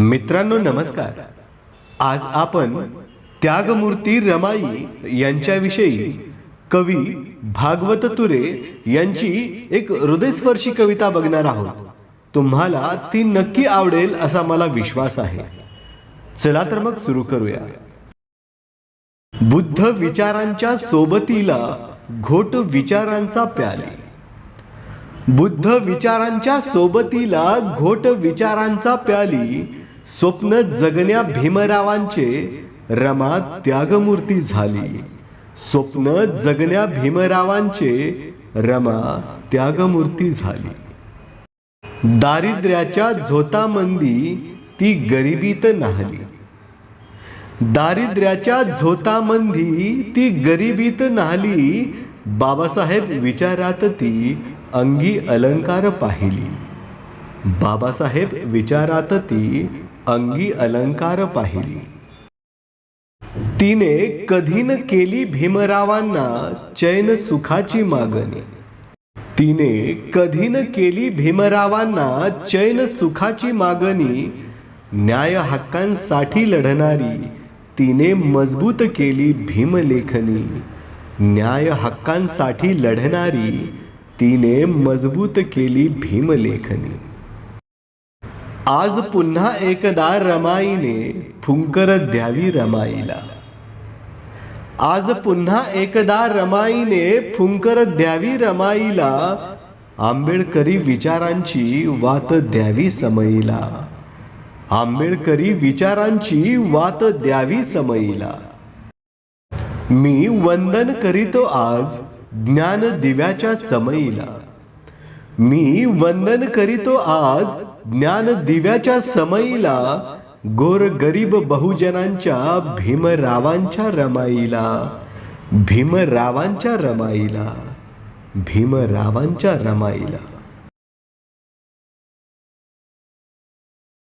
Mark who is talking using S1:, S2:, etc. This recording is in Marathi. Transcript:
S1: मित्रांनो नमस्कार. आज आपण त्यागमूर्ती रमाई यांच्याविषयी कवी भागवत तुरे यांची एक हृदयस्पर्शी कविता बघणार आहोत. तुम्हाला ती नक्की आवडेल असा मला विश्वास आहे. चला तर मग सुरू करूया. बुद्ध विचारांच्या सोबतीला घोट विचारांचा प्याले. बुद्ध विचारांच्या सोबतीला घोट विचारांचा प्याली. स्वप्न जगण्या भीमरावांचे रमा त्यागमूर्ती झाली. स्वप्न जगण्या भीमरावांचे रमा त्यागमूर्ती झाली. दारिद्र्याच्या झोतामंदी ती गरिबीत नाहली. दारिद्र्याच्या झोतामंदी ती गरिबीत नाहली. बाबासाहेब विचारात ती अंगी अलंकार पाहिली. बाबासाहेब विचारात ती अंगी अलंकार पाहिली. तिने कधी न केली भीमरावांना चैन सुखाची मागणी. तिने कधी न केली भीमरावांना चैन सुखाची मागणी. न्याय हक्कांसाठी लढणारी तिने मजबूत केली भीमलेखनी न्याय हक्कांसाठी लढणारी तिने मजबूत केली भीमलेखनी आज पुन्हा एकदा रमाईने फुंकर द्यावी रमाईला. आज पुन्हा एकदा रमाईने फुंकर द्यावी रमाईला आंबेडकरी विचारांची वात द्यावी समईला. आंबेडकरी विचारांची वात द्यावी समईला. मी वंदन करीतो आज ज्ञान दिव्याच्या समईला. मी वंदन करीतो आज ज्ञान दिव्याच्या समईला गोर गरीब बहुजनांच्या भीमरावांच्या रमाईला. भीमरावांच्या रमाईला भीमरावांच्या रमाईला.